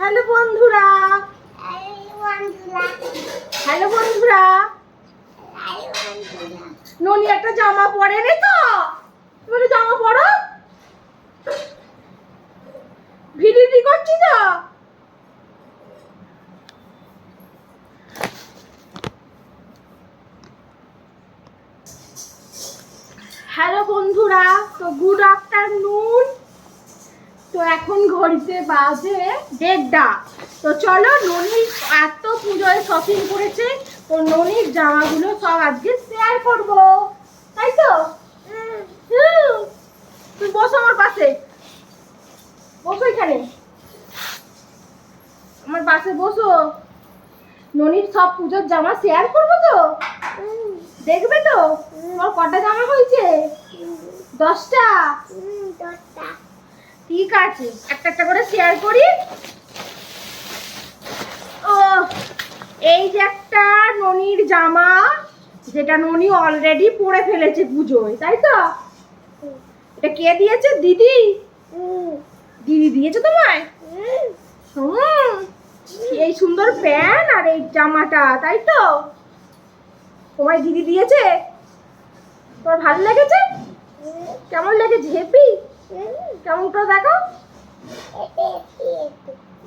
Hello বন্ধুরা। Hello বন্ধুরা। ননি, একটা জামা পরে রে তো। তুমি জামা পরো। ভিডিওটি করছি তো। হ্যালো বন্ধুরা, তো গুড আফটারনুন তো এখন ঘড়িতে বাজে দেড়টা। তো চলো ননির এত পুজোয় শপিং করেছে তো ননির জামাগুলো সব আজকে শেয়ার করব। তাই তো? হুম। তুই বসো আমার পাশে। বসো এখানে আমার পাশে বসো। ননির সব পুজোর জামা শেয়ার করব তো? দেখবে তো? তোমার কটা জামা হয়েছে? দশটা? দশটা। ঠিক আছে একটা একটা করে শেয়ার করি। ও এই যে একটা ননির জামা যেটা ননি অলরেডি পরে ফেলেছে পুজোয় তাই তো? এটা কে দিয়েছে? দিদি? দিদি দিয়েছে তোমায়? হুম। এই সুন্দর প্যান্ট আর এই জামাটা তাই তো? তোমায় দিদি দিয়েছে? তোমার ভালো লেগেছে? কেমন লেগেছে হেপি? কেমন করে দেখো।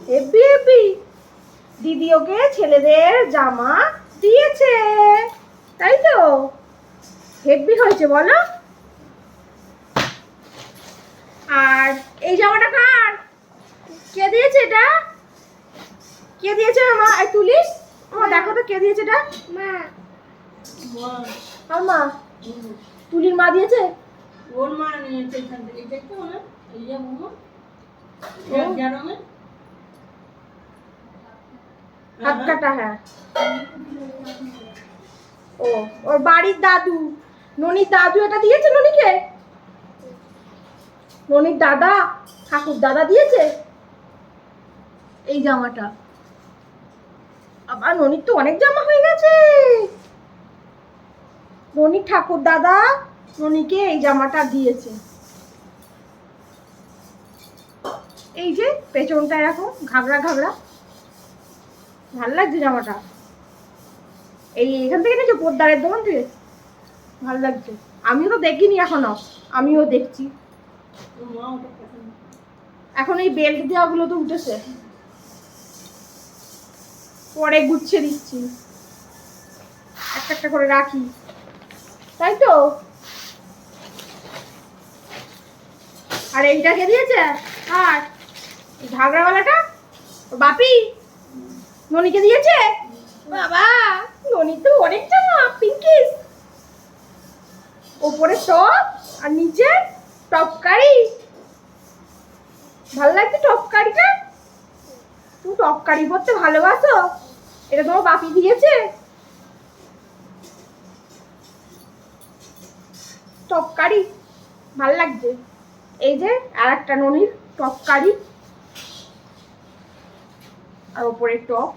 হেপি হেপি দিদি ওকে ছেলেদের জামা দিয়েছে। তাই তো? হেপি হয়েছে বলো। আর এই জামাটা কার? কে দিয়েছে এটা? কে দিয়েছে মা? এই তুলিস আমার দেখো তো কে দিয়েছে এটা। আমার মা? তুলির মা দিয়েছে? ওর মা নিয়েছে এখান থেকে দেখতে হাত কাটা হ্যাঁ ও ওর বাড়ির দাদু। ননির দাদু এটা দিয়েছে ননিকে? ননির দাদা? ঠাকুর দাদা দিয়েছে? এই জামাটা। আবার ননির তো অনেক জামা হয়ে গেছে। ননির ঠাকুর দাদা ননিকে এই জামাটা দিয়েছে। এই যে পেছনটা এরকম ঘাগরা ঘাগরা। ভালো লাগছে জামাটা। এই এখান থেকে নিয়েছো পোদ্দারের দোকান থেকে? ভালো লাগছে। আমিও তো দেখিনি এখনও, আমিও দেখছি। এখন এই বেল্ট দেওয়াগুলো তো উঠেছে। পরে গুছিয়ে দিচ্ছি। একটা একটা করে রাখি। তাই তো? আর এইটা কে দিয়েছে? আর এই ঘাগরাওয়ালাটা বাপি, ননিকে দিয়েছে? বাবা ননি তো অনেক জামা পিঙ্কিস ওপরে টপ আর নিচে টপ কারি। ভালো লাগছে টপ কারিটা? তুমি টপ কারি পরতে ভালোবাসো। এটা তোমার বাপি দিয়েছে। টপ কারি, ভালো লাগছে। এই যে আর একটা ননির টপ কারি। আর ওপরে টপ।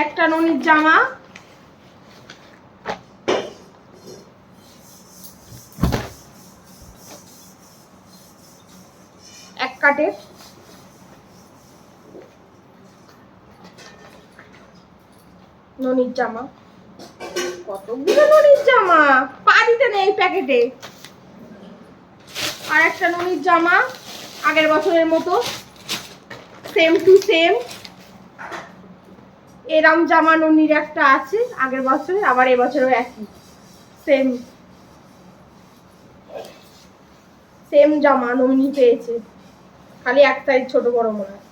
একটা ননির জামা। এক ননির জামা। কতগুলো ননির জামা? পা দিতে নেই প্যাকেটে। আর একটা ননির জামা, আগের বছরের মতো। সেম টু সেম এরম জামা ননির একটা আছে, আগের বছরে আবার এবছরও একই। সেম সেম জামা নমিনি পেয়েছে। খালি এক সাইজ ছোট বড় মনে হয়।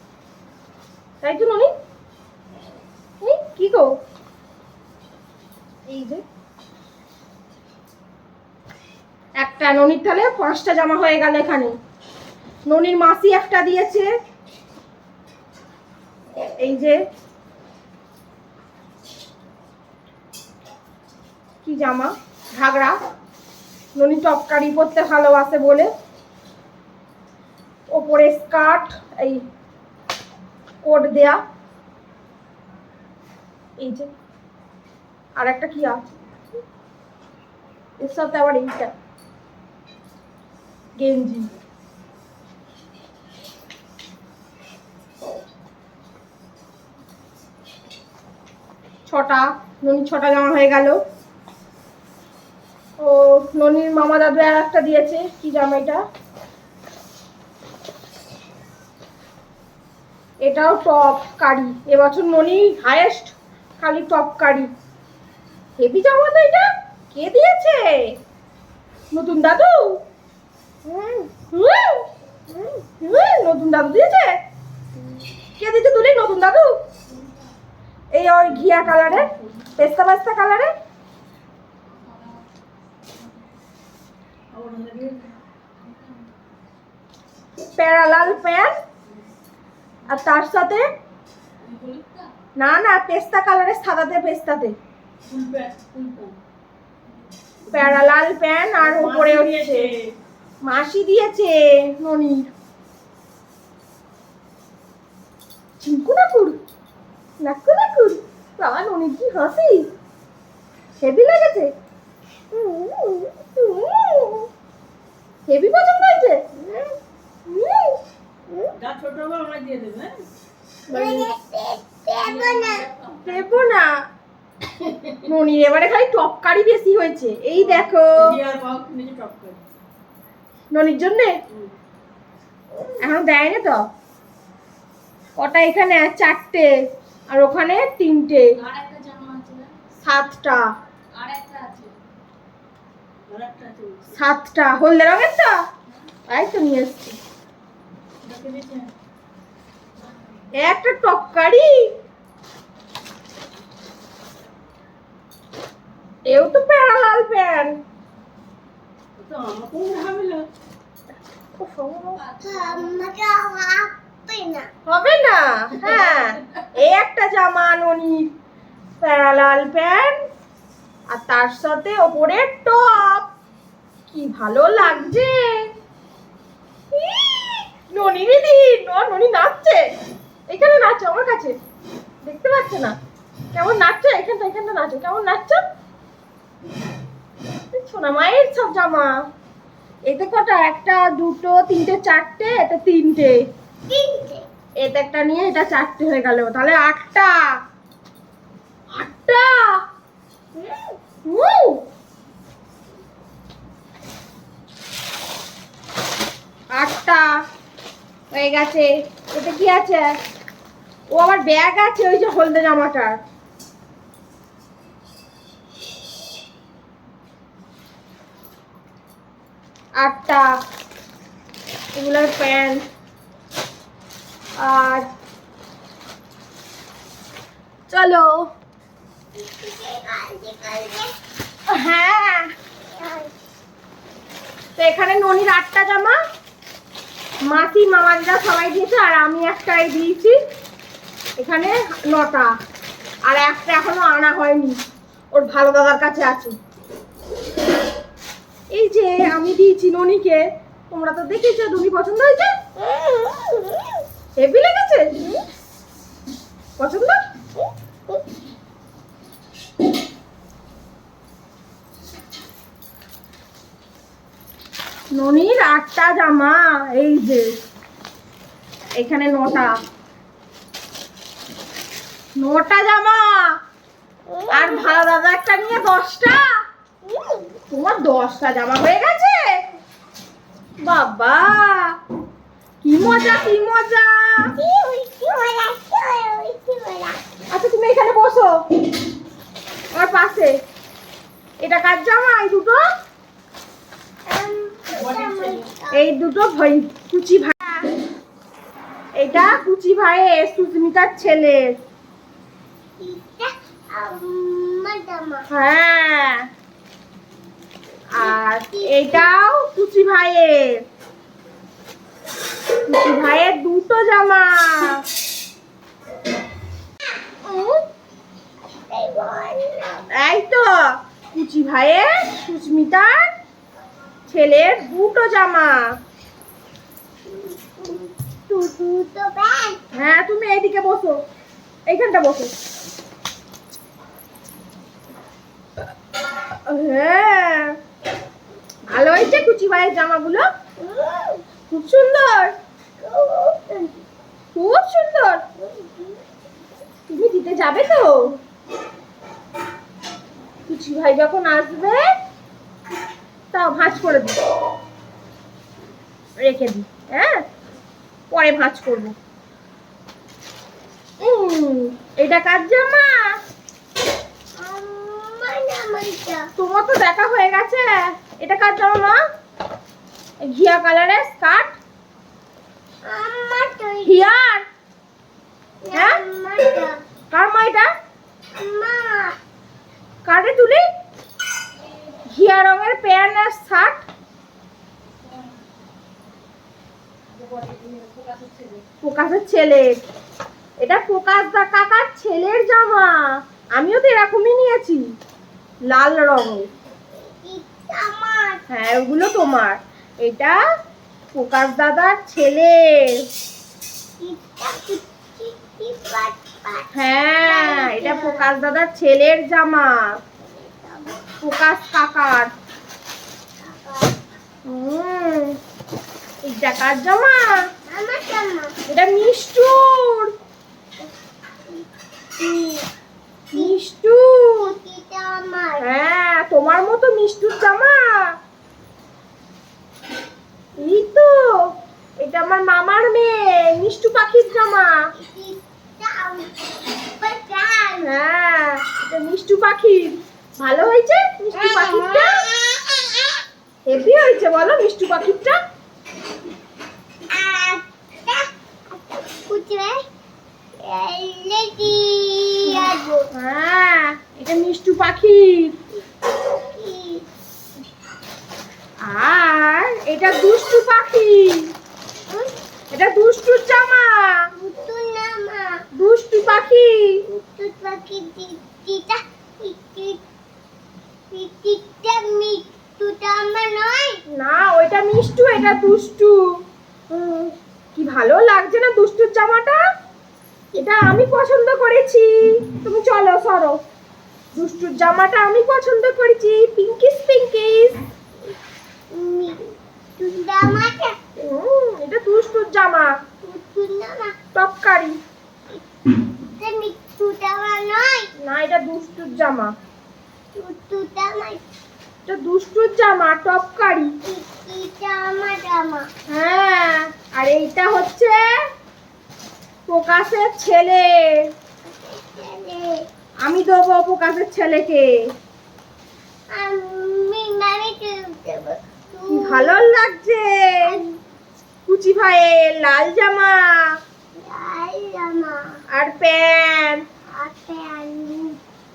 তাই তো ননি? কি গো? এই যে। একটা ননির তাহলে পাঁচটা জামা হয়ে গেল এখানে। ননির মাসি একটা দিয়েছে। এই যে, কি জামা? ঘাগরা। ননি টপকারি পরতে ভালোবাসে বলে। ওপরে স্কার্ট, এই কোট দেয়া। এই যে, আর একটা কি আছে? এর সাথে আবার এইটা। গেঞ্জি। ছটা, ননির ছটা জামা হয়ে গেল। ও, ননির মামা দাদু আর একটা দিয়েছে, কি জামা এটা? এটাও টপ কারি। এবছর ননি হায়েস্ট খালি টপ কারি। হেভি জামা তো এটা। কে দিয়েছে? নতুন দাদু? নতুন দাদু দিয়েছে? কে দিয়েছে তুলি নতুন দাদু? এই ওই ঘিয়া কালারের পেস্তা পেস্তা কালারের? প্যারালাল প্যান্ট আর তার সাথে না না পেস্তা কালারের সাদাতে পেস্তাতে প্যারালাল প্যান্ট আর উপরে হচ্ছে মাসি দিয়েছে ননির চিঙ্কু নাকুর নাকু নাকুর বাবা ননির কি হাসি? হেভি লেগেছে। হেভি পছন্দ হয়েছে। দেবে হ্যাঁ? না। ননির এবারে খালি টপকারি বেশি হয়েছে। এই দেখো। দিয়ে আর পাও নিজে টপ করে ননির জন্যে। এখনও দেয় না তো? কটা এখানে? চারটে। আর ওখানে তিনটে? সাতটা। সাতটা। হলদে রঙের তো? তাই তো নিয়ে এসছি। একটা টপকারি এও তো প্যারালাল প্যান্ট ও তো আমাকেও দেখাবে না। হবে না হ্যাঁ। একটা জামা ননির প্যারালাল প্যান্ট, আর তার সাথে ওপরে টপ। কি ভালো লাগছে। ননি নাচছে। এখানে নাচো, আমার কাছে। দেখতে পাচ্ছ না? কেমন নাচছো? এখানটা এখানটা নাচো। কেমন নাচছো? সোনা মায়ের সব জামা। এতে কটা? একটা দুটো তিনটে চারটে? এটা তিনটে। এতে একটা নিয়ে এটা চারটে হয়ে গেল। তাহলে আটটা। আটটা। আটটা হয়ে গেছে। এতে কি আছে? ও আবার ব্যাগ আছে ওই যে হলদে জামাটার। আটটা, এগুলোর প্যান্ট, আর চলো। হ্যাঁ। তো এখানে ননির আটটা জামা, মাসি মামাদিরা সবাই দিয়েছে, আর আমি একটাই দিয়েছি। এখানে নটা। আর একটা এখনও আনা হয়নি। ওর ভালো দাদার কাছে আছে। যে আমি দিয়েছি ননিকে, তোমরা তো দেখেছ তুমি পছন্দ হয়েছে? হেভি লেগেছে? পছন্দ? ননির আটটা জামা, এই যে, এখানে নটা। নটা জামা। আর ভালো দাদা একটা নিয়ে দশটা। তোমার দশটা জামা হয়ে গেছে? বাবা কি মজা কি মজা। আচ্ছা তুমি এখানে বসো। আমার পাশে। এটা কার জামা এই দুটো? এই দুটো ভাই কুচি ভাই। এটা কুচি ভাই সুস্মিতার ছেলের। হ্যাঁ। আর এটাও কুচি ভাইয়ের। কুচি ভাইয়ের দুটো জামা। এই তো কুচি ভাইয়ের সুস্মিতার ছেলের দুটো জামা। হ্যাঁ তুমি এইদিকে বসো। এইখানটা বসো। হ্যাঁ। ভালো হয়েছে কুচি ভাইয়ের জামাগুলো? খুব সুন্দর। খুব সুন্দর। তুমি দিতে যাবে তো? কুচি ভাই যখন আসবে তাও ভাঁজ করে দিই রেখে দিই হ্যাঁ? পরে ভাঁজ করব। এটা কার জামা? তোমার তো দেখা হয়ে গেছে। এটা কার জামা মা? ঘিয়া কালারের স্কার্ট হিয়ার? হ্যাঁ? কার মা এটা? কারে তুলি? ঘিয়া রঙের প্যান্ট আর শার্ট প্রকাশের ছেলে। এটা প্রকাশ দা কাকার ছেলের জামা। আমিও তো এরকমই নিয়েছি লাল রঙের। হ্যাঁ ওগুলো তোমার। এটা প্রকাশ দাদার ছেলে হ্যাঁ এটা প্রকাশ দাদার ছেলের জামা। প্রকাশ কাকার। হুম এটা কার জামা। এটা মিষ্টুর মিষ্টুর হ্যাঁ তোমার মতো মিষ্টুর জামা। এই তো, এটা আমার মামার মেয়ে, মিষ্টু পাখির জামা। হ্যাঁ এটা মিষ্টু পাখির। ভালো হয়েছে মিষ্টু পাখিরটা? হেভি হয়েছে, বলো মিষ্টু পাখিরটা? হ্যাঁ এটা মিষ্টু পাখির। আর এটা দুষ্টু পাখি এটা দুষ্টুর জামা দুষ্টু পাখি না ওইটা মিষ্টু এটা দুষ্টু হুম, কি ভালো লাগছে না দুষ্টুর জামাটা এটা আমি পছন্দ করেছি তুমি চলো সরো। দুষ্টুর জামাটা আমি পছন্দ করেছি পিঙ্কিস পিঙ্কিস হুম, এটা দুষ্টুর জামা। টপকারি। না এটা দুষ্টুর জামা। এটা দুষ্টুর জামা টপকারি। হ্যাঁ আর এইটা হচ্ছে প্রকাশের ছেলে। আমি দেবো প্রকাশের ছেলেকে। কি ভালো লাগছে। কুচি ভাইয়ের লাল জামা। আর প্যান্ট। আর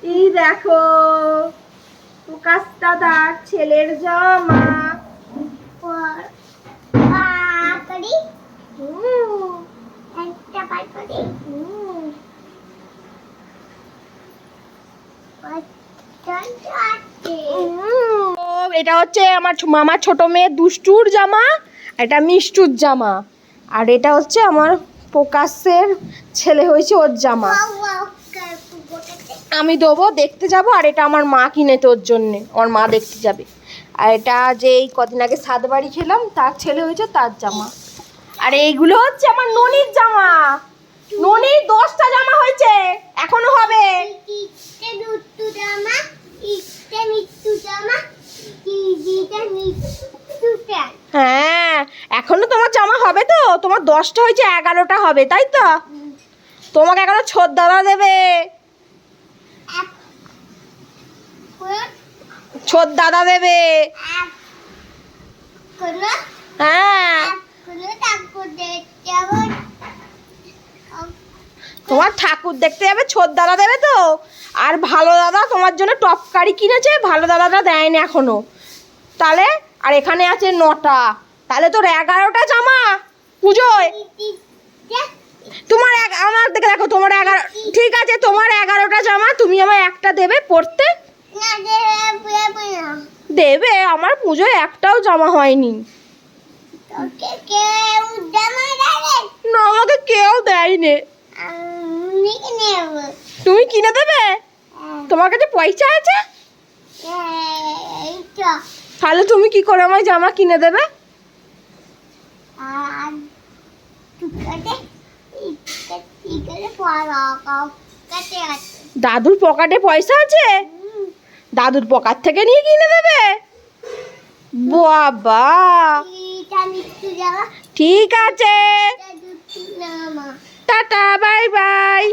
এই দেখো প্রকাশ দাদার ছেলের জামা। হুম, হুম। হুম, ও, এটা হচ্ছে আমার মামার ছোট মেয়ে দুষ্টুর জামা এটা মিষ্টুর জামা। আর এটা হচ্ছে আমার প্রকাশের ছেলে হয়েছে ওর জামা। আমি দেবো, দেখতে যাব, আর এটা আমার মা কিনে তোর জন্যে, আমার মা দেখতে যাবে। আর এটা যে এই কদিন আগে সাত বাড়ি খেলাম, তার ছেলে হয়েছে তার জামা। আর এইগুলো হচ্ছে আমার ননির জামা। ননির দশটা জামা হয়েছে। এখনও হবে। হ্যাঁ এখনও তোমার জামা হবে তো? তোমার দশটা হয়েছে এগারোটা হবে তাই তো? তোমাকে এখনও ছোট দাদা দেবে। ছোট দাদা দেবে। হ্যাঁ। তোমার ঠাকুর দেখতে যাবে ছোট দাদা দেবে তো। আর ভালো দাদা তোমার জন্য টপকারি কিনেছে ভালো দাদাটা দেয়নি এখনও। তাহলে আর এখানে আছে নটা। তাহলে তোর এগারোটা জামা পুজোয়। তোমার আমার দেখে দেখো তোমার এগারো ঠিক আছে তোমার এগারোটা জামা তুমি আমার একটা দেবে পরতে দেবে আমার পুজোয় একটাও জামা হয়নি। না আমাকে কেউ দেয়নি। তুমি কিনে দেবে? তোমার কাছে পয়সা আছে? তাহলে তুমি কি করে আমার জামা কিনে দেবে? দাদুর পকেটে পয়সা আছে? দাদুর পকেট থেকে নিয়ে কিনে দেবে? বাবা। ঠিক আছে। Ta-ta bye bye.